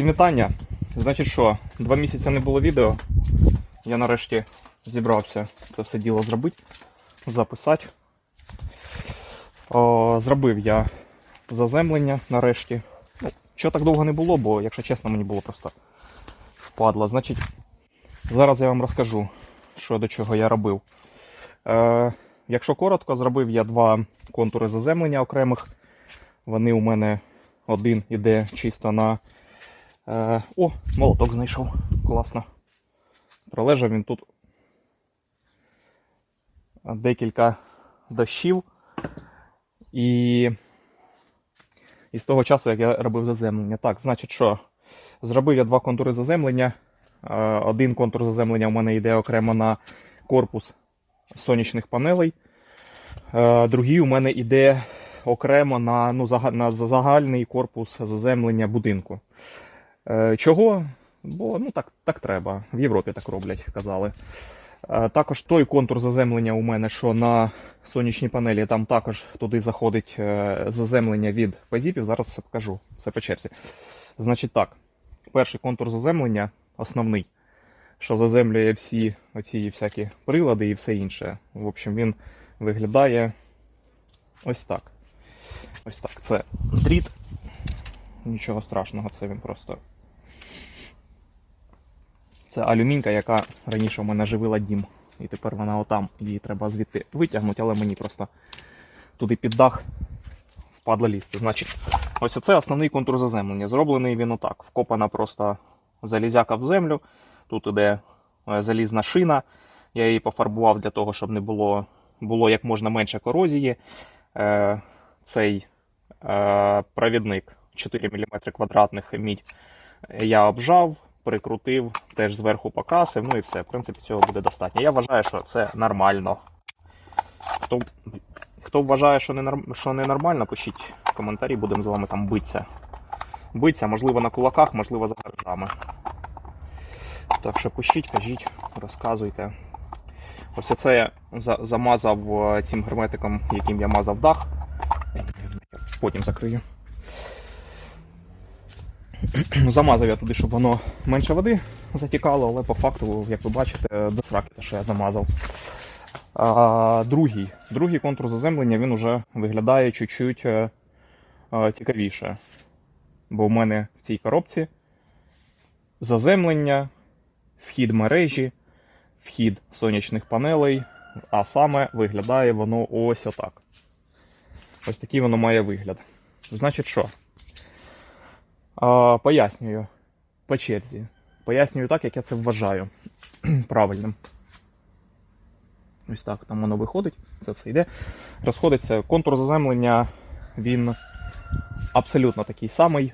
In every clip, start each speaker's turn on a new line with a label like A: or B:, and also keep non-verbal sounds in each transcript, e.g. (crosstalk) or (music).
A: Всім. Значить що, два місяці не було відео. Я нарешті зібрався це все діло зробити, записати. О, зробив я заземлення нарешті. Ну, що так довго не було, бо, якщо чесно, мені було просто впадло. Значить, зараз я вам розкажу, що до чого я робив. Е, якщо коротко, зробив я два контури заземлення окремих. Вони у мене один іде чисто на. Е, о, молоток знайшов. Класно. Пролежав він тут декілька дощів. І, і з того часу, як я робив заземлення. Так, значить, що? Зробив я два контури заземлення. Е, один контур заземлення у мене йде окремо на корпус сонячних панелей. Е, другий у мене йде окремо на, ну, на загальний корпус заземлення будинку. Е, Чого? Бо ну, так, так треба. В Європі так роблять, казали. Е, Також той контур заземлення у мене, що на сонячній панелі, там також туди заходить е, заземлення від пазіпів. Зараз все покажу, все по черзі. Значить так, перший контур заземлення, основний, що заземлює всі оці всякі прилади і все інше. В общем, він виглядає ось так. Ось так. Це дріт. Нічого страшного, це він просто. Це алюмінька, яка раніше в мене живила дім. І тепер вона отам. Її треба звідти витягнути, але мені просто туди під дах впадло лізти. Значить, ось це основний контур заземлення. Зроблений він отак. Вкопана просто залізяка в землю. Тут іде е, залізна шина. Я її пофарбував для того, щоб не було, було як можна менше корозії. Е, цей е, провідник 4 мм квадратних мідь я обжав, прикрутив, теж зверху покрасив, ну і все. В принципі, цього буде достатньо. Я вважаю, що це нормально. Хто, хто вважає, що не, що не нормально, пишіть в коментарі, будемо з вами там битися. Битися, можливо, на кулаках, можливо, за гаражами. Так що пишіть, кажіть, розказуйте. Ось це я за- замазав е, цим герметиком, яким я мазав дах. Потім закрию. (clears throat) Замазав я туди, щоб воно менше води затікало, але по факту, як ви бачите, до сраки те, що я замазав. А, другий, другий контур заземлення він вже виглядає чуть-чуть е, е, цікавіше. Бо в мене в цій коробці заземлення, вхід мережі, вхід сонячних панелей, а саме виглядає воно ось отак. Ось такий воно має вигляд. Значить що? Пояснюю по черзі. Пояснюю так, як я це вважаю (clears throat) правильним. Ось так там воно виходить, це все йде. Розходиться контур заземлення, він абсолютно такий самий.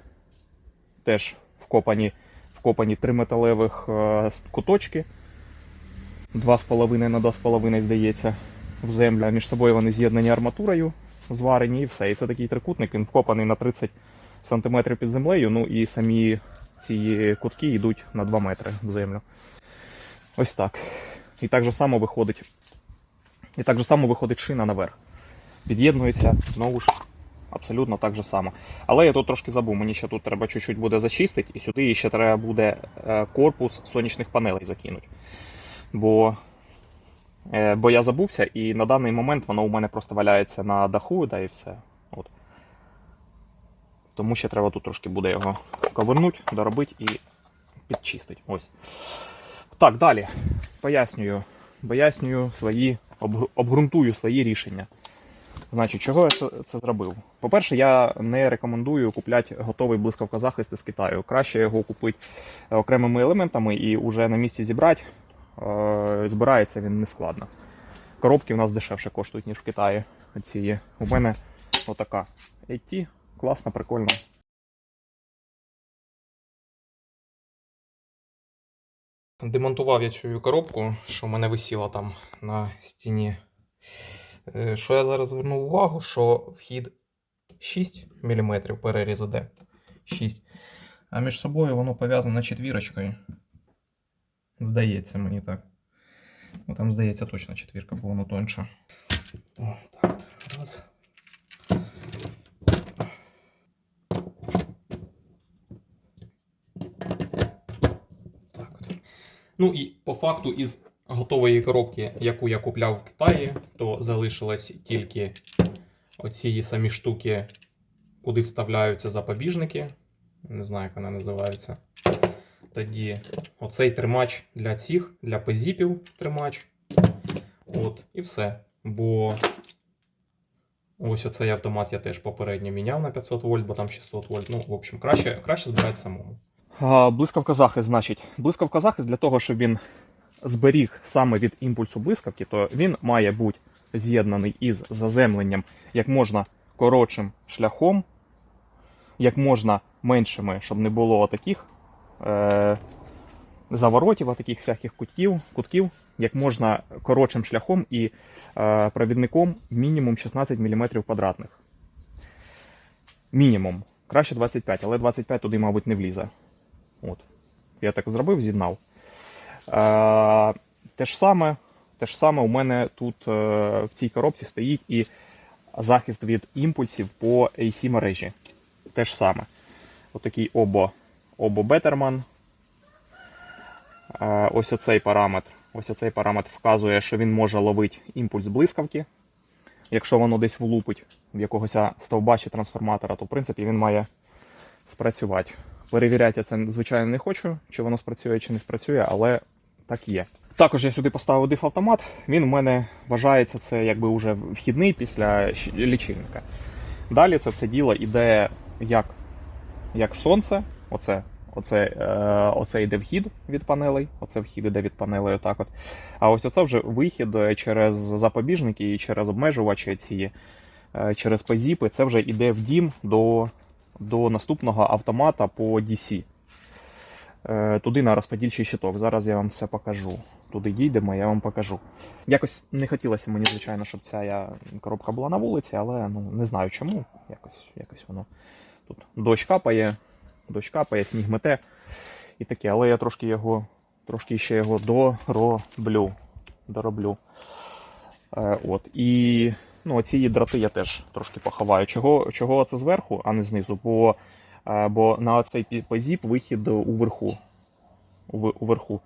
A: Теж вкопані, вкопані три металевих е, куточки. 2,5 на 2,5, здається, в землю. Між собою вони з'єднані арматурою, зварені і все. І це такий трикутник, він вкопаний на 30 см під землею, ну і самі ці кутки йдуть на 2 метри в землю. Ось так. І так же само виходить. І так же само виходить шина наверх. Під'єднується знову ж абсолютно так же само. Але я тут трошки забув, мені ще тут треба чуть-чуть буде зачистити, і сюди ще треба буде е, корпус сонячних панелей закинути. Бо, е, бо я забувся, і на даний момент воно у мене просто валяється на даху, да і все. Тому ще треба тут трошки буде його ковернути, доробити і підчистити. Ось. Так, далі. Пояснюю. Пояснюю свої, обґрунтую свої рішення. Значить, чого я це, це зробив? По-перше, я не рекомендую купляти готовий блискавкозахист із Китаю. Краще його купити окремими елементами і вже на місці зібрати. Е, збирається він не складно. Коробки в нас дешевше коштують, ніж в Китаї. Ці є. У мене отака AT. Класно, прикольно. Демонтував я цю коробку, що в мене висіла там на стіні. Е, Що я зараз звернув увагу, що вхід 6 мм переріз іде. 6. А між собою воно пов'язано четвірочкою. Здається мені так. Ну там здається точно четвірка, бо воно тоньше. О, так, раз.
B: Ну і по факту із готової коробки, яку я купляв в Китаї, то залишилось тільки оці самі штуки, куди вставляються запобіжники. Не знаю, як вони називаються. Тоді оцей тримач для цих, для пезіпів тримач. От, і все. Бо ось оцей автомат я теж попередньо міняв на 500 вольт, бо там 600 вольт. Ну, в общем, краще, краще збирати самому.
A: Блискавка захист, значить. Блискавка захист для того, щоб він зберіг саме від імпульсу блискавки, то він має бути з'єднаний із заземленням як можна коротшим шляхом, як можна меншими, щоб не було таких е, заворотів, таких всяких кутків, кутків, як можна коротшим шляхом і е, провідником мінімум 16 мм квадратних. Мінімум. Краще 25, але 25 туди, мабуть, не влізе. От. Я так зробив, з'єднав. Е, те, ж саме, те ж саме у мене тут е, в цій коробці стоїть і захист від імпульсів по AC мережі. Те ж саме. Отакий обо, обо Betterman. Е, ось оцей параметр. Ось оцей параметр вказує, що він може ловити імпульс блискавки. Якщо воно десь влупить в якогось стовба чи трансформатора, то в принципі він має спрацювати. Перевіряти я це, звичайно, не хочу, чи воно спрацює, чи не спрацює, але так є. Також я сюди поставив диф-автомат. Він у мене вважається це якби уже вхідний після лічильника. Далі це все діло іде як, як сонце. Оце, оце, е, оце йде вхід від панелей. Оце вхід іде від панелей. Отак от. А ось оце вже вихід е, через запобіжники і через обмежувачі ці, е, через пазіпи. Це вже йде в дім до до наступного автомата по DC. Е, Туди на розподільчий щиток. Зараз я вам все покажу. Туди дійдемо, я вам покажу. Якось не хотілося мені, звичайно, щоб ця коробка була на вулиці, але ну, не знаю чому. Якось, якось воно тут дощ капає, дощ капає, сніг мете і таке. Але я трошки його, трошки ще його дороблю. дороблю. Е, от. І Ну, ці дроти я теж трошки поховаю. Чого, чого це зверху, а не знизу? Бо, е, бо на цей позіп вихід уверху. Уверху.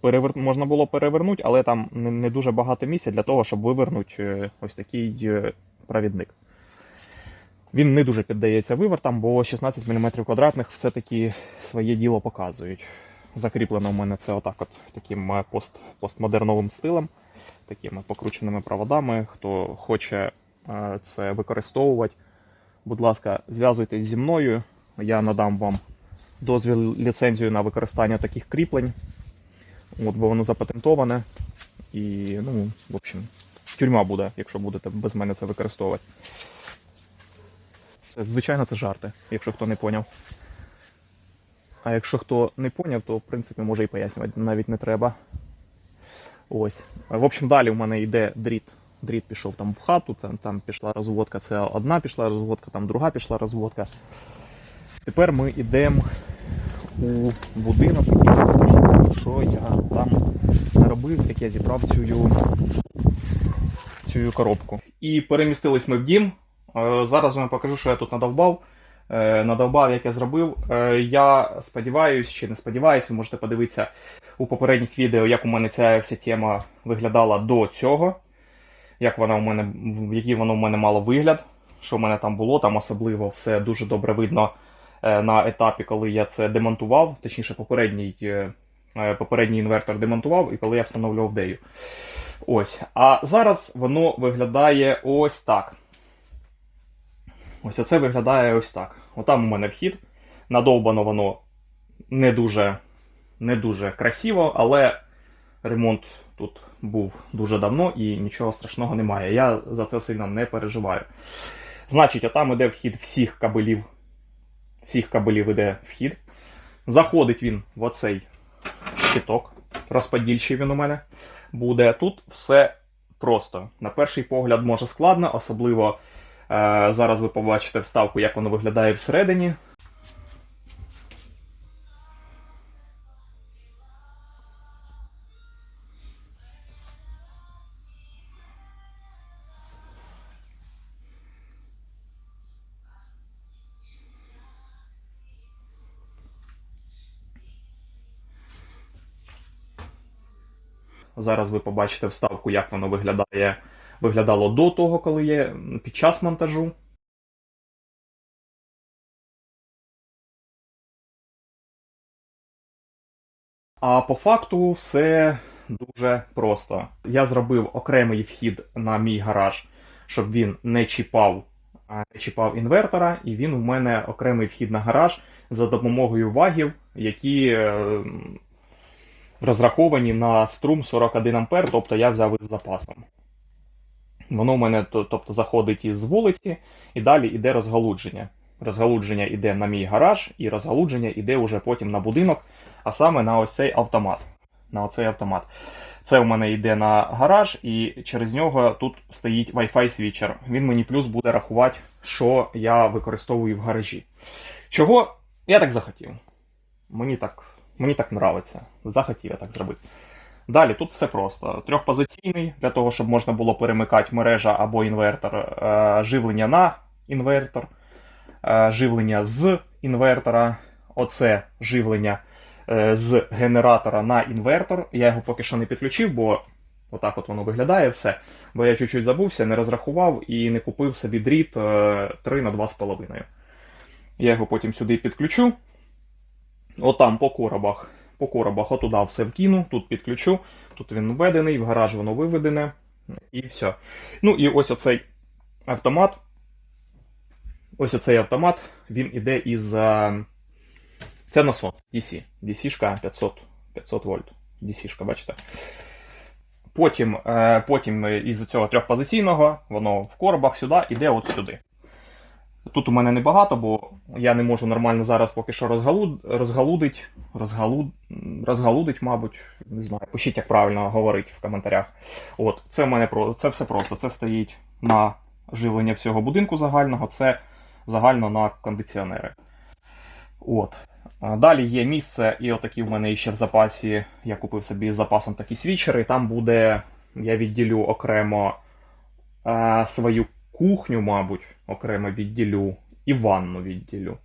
A: Перевер... Можна було перевернути, але там не, дуже багато місця для того, щоб вивернути е, ось такий е, провідник. Він не дуже піддається вивертам, бо 16 мм квадратних все-таки своє діло показують. Закріплено в мене це отак от таким пост, постмодерновим стилем такими покрученими проводами. Хто хоче е, це використовувати, будь ласка, зв'язуйтесь зі мною. Я надам вам дозвіл ліцензію на використання таких кріплень. От, бо воно запатентоване. І, ну, в общем, тюрма буде, якщо будете без мене це використовувати. Це, звичайно, це жарти, якщо хто не поняв. А якщо хто не поняв, то в принципі може і пояснювати навіть не треба. Ось. В общем, далі в мене йде дріт. Дріт пішов там в хату, там, там пішла розводка, це одна пішла розводка, там друга пішла розводка. Тепер ми йдемо у будинок, який я що я там наробив, як я зібрав цю, цю коробку. І перемістились ми в дім. Е, Зараз вам покажу, що я тут надовбав. Е, Надовбав, як я зробив. Е, Я сподіваюся, чи не сподіваюся, ви можете подивитися у попередніх відео, як у мене ця вся тема виглядала до цього. Як вона у мене, який воно у мене мало вигляд, що в мене там було, там особливо все дуже добре видно е, на етапі, коли я це демонтував, точніше, попередній, попередній інвертор демонтував і коли я встановлював дею. Ось. А зараз воно виглядає ось так. Ось оце виглядає ось так. Отам у мене вхід. Надовбано воно не дуже, не дуже красиво, але ремонт тут був дуже давно і нічого страшного немає. Я за це сильно не переживаю. Значить, отам іде вхід всіх кабелів. Всіх кабелів іде вхід. Заходить він в оцей щиток. Розподільчий він у мене буде. Тут все просто. На перший погляд може складно, особливо Е, зараз ви побачите вставку, як воно виглядає всередині. Зараз ви побачите вставку, як воно виглядає виглядало до того, коли є під час монтажу. А по факту все дуже просто. Я зробив окремий вхід на мій гараж, щоб він не чіпав, не чіпав інвертора, і він у мене окремий вхід на гараж за допомогою вагів, які е, розраховані на струм 41 А, тобто я взяв із запасом. Воно у мене тобто, заходить із вулиці, і далі йде розгалудження. Розгалудження йде на мій гараж, і розгалудження йде уже потім на будинок, а саме на ось цей автомат. На оцей автомат. Це у мене йде на гараж, і через нього тут стоїть Wi-Fi свічер. Він мені плюс буде рахувати, що я використовую в гаражі. Чого я так захотів. Мені так, мені так нравиться. Захотів я так зробити. Далі тут все просто. Трьохпозиційний, для того, щоб можна було перемикати мережа або інвертор, е, живлення на інвертор, е, живлення з інвертора, оце живлення е, з генератора на інвертор. Я його поки що не підключив, бо отак от воно виглядає все. Бо я чуть-чуть забувся, не розрахував і не купив собі дріт е, 3 на 2,5. Я його потім сюди підключу. Отам по коробах. По коробах отуда все вкину, тут підключу, тут він введений, в гараж воно виведене, і все. Ну і ось оцей автомат. Ось оцей автомат, він іде із. е, Це на сонце, DC. DC-шка 500, 500 вольт. DC-шка, бачите. Потім, е, потім із цього трьохпозиційного, воно в коробах сюди іде от сюди. Тут у мене небагато, бо я не можу нормально зараз поки що розгалуд, розгалудить, розгалуд, розгалудить, мабуть, не знаю. Пишіть, як правильно говорити в коментарях. От, це в мене про це все просто. Це стоїть на живлення всього будинку загального, це загально на кондиціонери. От. Далі є місце, і отакі в мене ще в запасі. Я купив собі з запасом такі свічери. Там буде, я відділю окремо а, свою кухню, мабуть, окремо відділю, і ванну відділю.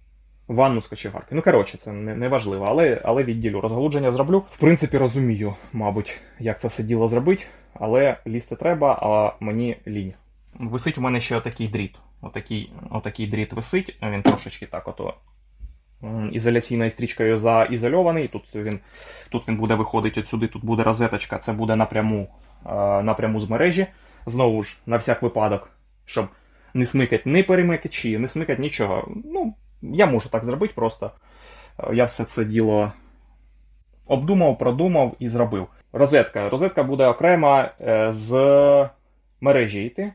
A: Ванну з кочегарки. Ну, коротше, це не, не важливо, але, але відділю. Розгалудження зроблю. В принципі, розумію, мабуть, як це все діло зробити, але лізти треба, а мені лінь. Висить у мене ще отакий дріт. Отакий, отакий дріт висить, він трошечки так ото ізоляційною стрічкою заізольований. Тут він, тут він буде виходити от сюди, тут буде розеточка, це буде напряму, напряму з мережі. Знову ж, на всяк випадок, щоб не смикать ні перемикачі, не смикать нічого. Ну, я можу так зробити просто. Е, Я все це діло обдумав, продумав і зробив. Розетка. Розетка буде окремо е, з мережі йти.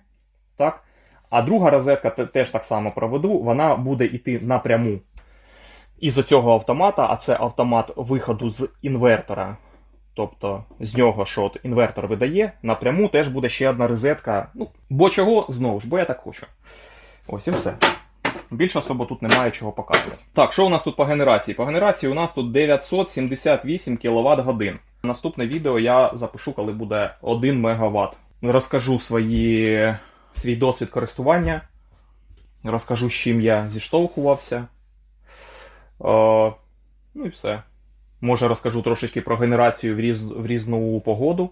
A: Так? А друга розетка теж так само проведу, вона буде йти напряму із цього автомата, а це автомат виходу з інвертора. Тобто з нього, що от інвертор видає, напряму теж буде ще одна розетка. Ну, бо чого, знову ж, бо я так хочу. Ось і все. Більше особо тут немає чого показувати. Так, що у нас тут по генерації? По генерації у нас тут 978 кВт годин. Наступне відео я запишу, коли буде 1 МВт. Розкажу свої, свій досвід користування. Розкажу, з чим я зіштовхувався. О, ну і все. Може розкажу трошечки про генерацію в, різ, в різну погоду.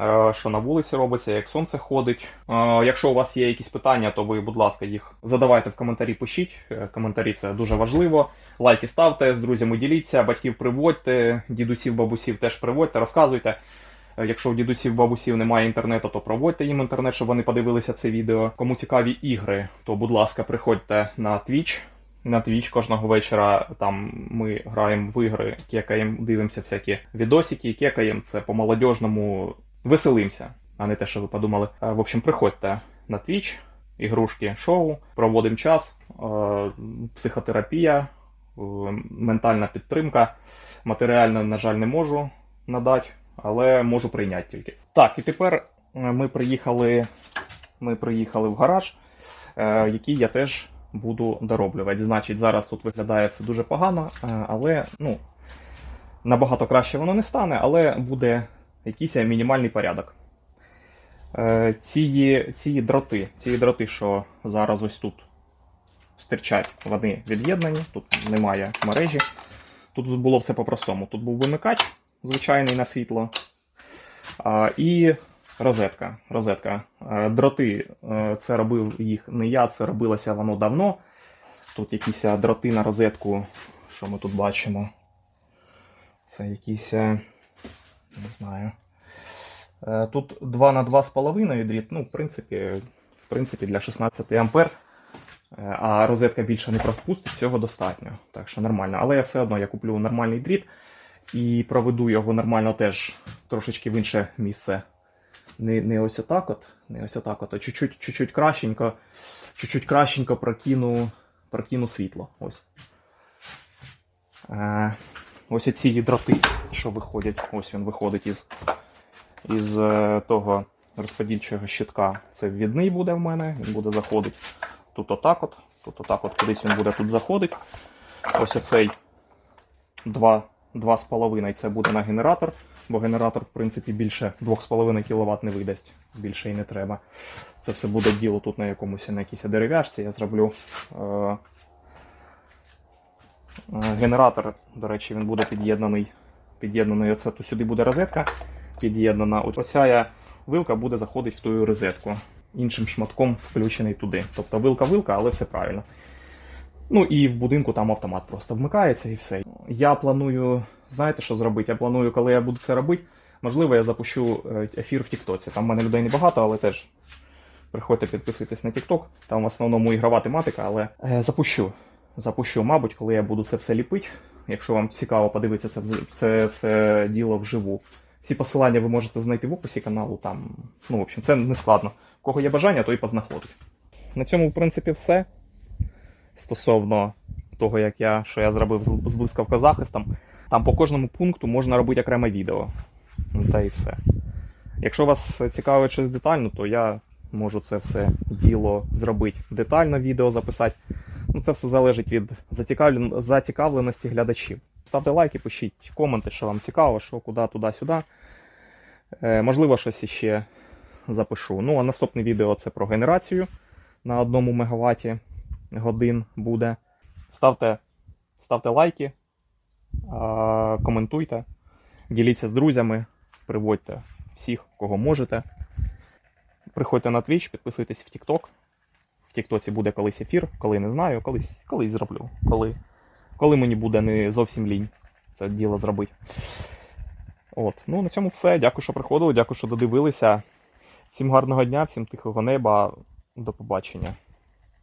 A: Е, Що на вулиці робиться, як сонце ходить. Е, Якщо у вас є якісь питання, то ви, будь ласка, їх задавайте в коментарі, пишіть. Е, Коментарі це дуже важливо. Лайки ставте, з друзями діліться, батьків приводьте, дідусів, бабусів теж приводьте, розказуйте. Якщо у дідусів, бабусів немає інтернету, то проводьте їм інтернет, щоб вони подивилися це відео. Кому цікаві ігри, то будь ласка, приходьте на Twitch. На Twitch кожного вечора там ми граємо в ігри, кекаємо, дивимося всякі відосики, кекаємо це по молодіжному веселимося, а не те, що ви подумали. Е, В общем, приходьте на Twitch, ігрушки, шоу, проводимо час, е, психотерапія, е, ментальна підтримка. Матеріально, на жаль, не можу надати, але можу прийняти тільки. Так, і тепер ми приїхали, ми приїхали в гараж, який я теж буду дороблювати. Значить, зараз тут виглядає все дуже погано, е, але ну, набагато краще воно не стане, але буде якийсь мінімальний порядок. Е, Ці, ці дроти, ці дроти, що зараз ось тут стирчать, вони від'єднані, тут немає мережі. Тут було все по-простому. Тут був вимикач, звичайний на світло. І розетка. розетка. Е, Дроти, е, це робив їх не я, це робилося воно давно. Тут якісь е, дроти на розетку, що ми тут бачимо. Це якісь, не знаю. Тут 2 на 2,5 дріт, ну, в принципі, в принципі, для 16 ампер. А розетка більше не пропустить, цього достатньо. Так що нормально. Але я все одно я куплю нормальний дріт і проведу його нормально теж трошечки в інше місце. Не, не ось отак от, не ось отак от, а чуть-чуть, чуть-чуть кращенько, чуть-чуть кращенько прокину, прокину світло. Ось. Е, ось ці дроти, що виходять. Ось він виходить із, із е, того розподільчого щитка. Це ввідний буде в мене, він буде заходити тут отак от, тут отак от, кудись він буде тут заходити. Ось оцей 2, 2,5 це буде на генератор, бо генератор, в принципі, більше 2,5 кВт не видасть, більше і не треба. Це все буде діло тут на якомусь на якійсь дерев'яшці. Я зроблю е, е, генератор, до речі, він буде під'єднаний. Під'єднаний оце, то сюди буде розетка під'єднана. Оця вилка буде заходити в ту розетку. Іншим шматком включений туди. Тобто вилка-вилка, але все правильно. Ну і в будинку там автомат просто вмикається і все. Я планую, знаєте, що зробити? Я планую, коли я буду це робити, можливо, я запущу е, ефір в Тіктоці. Там в мене людей небагато, але теж приходьте підписуйтесь на Тікток. Там в основному ігрова тематика, але е, запущу. Запущу, мабуть, коли я буду це все ліпити. Якщо вам цікаво подивитися це, це все діло вживу. Всі посилання ви можете знайти в описі каналу. Там, ну, в общем, це не складно. У кого є бажання, то і познаходить. На цьому, в принципі, все стосовно того, як я, що я зробив з- з блискавкозахистом. Там по кожному пункту можна робити окреме відео. Ну, Та і все. Якщо вас цікавить щось детально, то я можу це все діло зробити детально, відео записати. Ну, це все залежить від зацікавленості глядачів. Ставте лайки, пишіть коменти, що вам цікаво, що куди, туди, сюди. Е, можливо, щось іще запишу. Ну, а наступне відео це про генерацію на одному мегаватті годин буде. Ставте, ставте лайки, коментуйте, діліться з друзями, приводьте всіх, кого можете. Приходьте на Twitch, підписуйтесь в TikTok. В TikTok буде колись ефір, коли не знаю, колись, колись зроблю. Коли, коли мені буде не зовсім лінь це діло зробити. От. Ну, на цьому все. Дякую, що приходили, дякую, що додивилися. Всім гарного дня, всім тихого неба. До побачення.